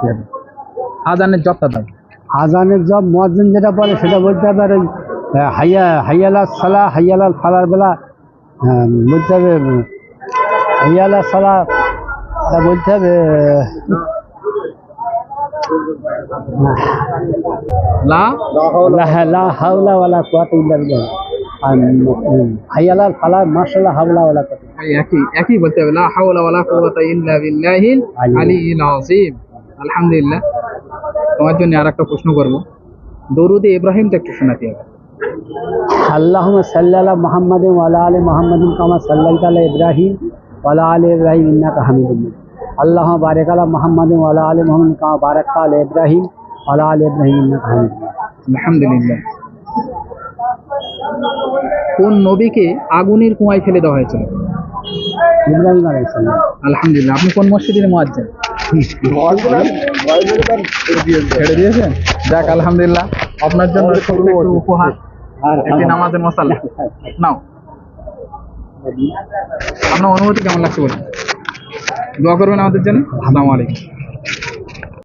দিতে হবে আজানের জবটা দাও। আজানের জব মহাজিন যেটা বলে সেটা বলতে হবে আর ওই হাইয়া হাইয়ালা সালা হাইয়ালাল ফালার বেলা বলতে হবে হাইয়ালা সালা তা বলতে হবে লা লা লা হাওলা ওয়ালা কুওয়াতা ইল্লা বিল্লাহ। হাইয়ালাল ফালা মাশাআল্লাহ হাওলা ওয়ালা একই একই বলতে হবে লা হাওলা ওয়ালা কুওয়াতা ইল্লা বিল্লাহিল আলিয়্যিল আযীম। আলহামদুলিল্লাহ। তোমার জন্য আরেকটা প্রশ্ন করব। দরুদে ইব্রাহিমটা একটু শোনাতে হবে। আল্লাহুম্মা সাল্লি আলা মুহাম্মাদিন ওয়া আলা মুহাম্মাদিন কামা সাল্লাইতা আলা ইব্রাহিম ওয়া আলা ইব্রাহিম ইন্নাকা হামিদুম মাজিদ। আল্লাহুম্মা বারিক আলা মুহাম্মাদিন ওয়া আলা মুহাম্মাদিন কামা বারাকতা আলা ইব্রাহিম ওয়া আলা আলি ইব্রাহিম ইন্নাকা হামিদুম মাজিদ। আলহামদুলিল্লাহ। কোন নবীকে আগুনের কুয়ায় ফেলে দেওয়া হয়েছিল? ইব্রাহিম আলাইহিস সালাম। আলহামদুলিল্লাহ। আপনি কোন মসজিদের মুয়াজ্জিন? যাক আলহামদুলিল্লাহ। আপনার জন্য উপহার একটি নামাজের মশালা নাও আপনার অনুভূতি কেমন লাগছে বলুন? দোয়া করবেন আমাদের জন্য। আসসালামু আলাইকুম।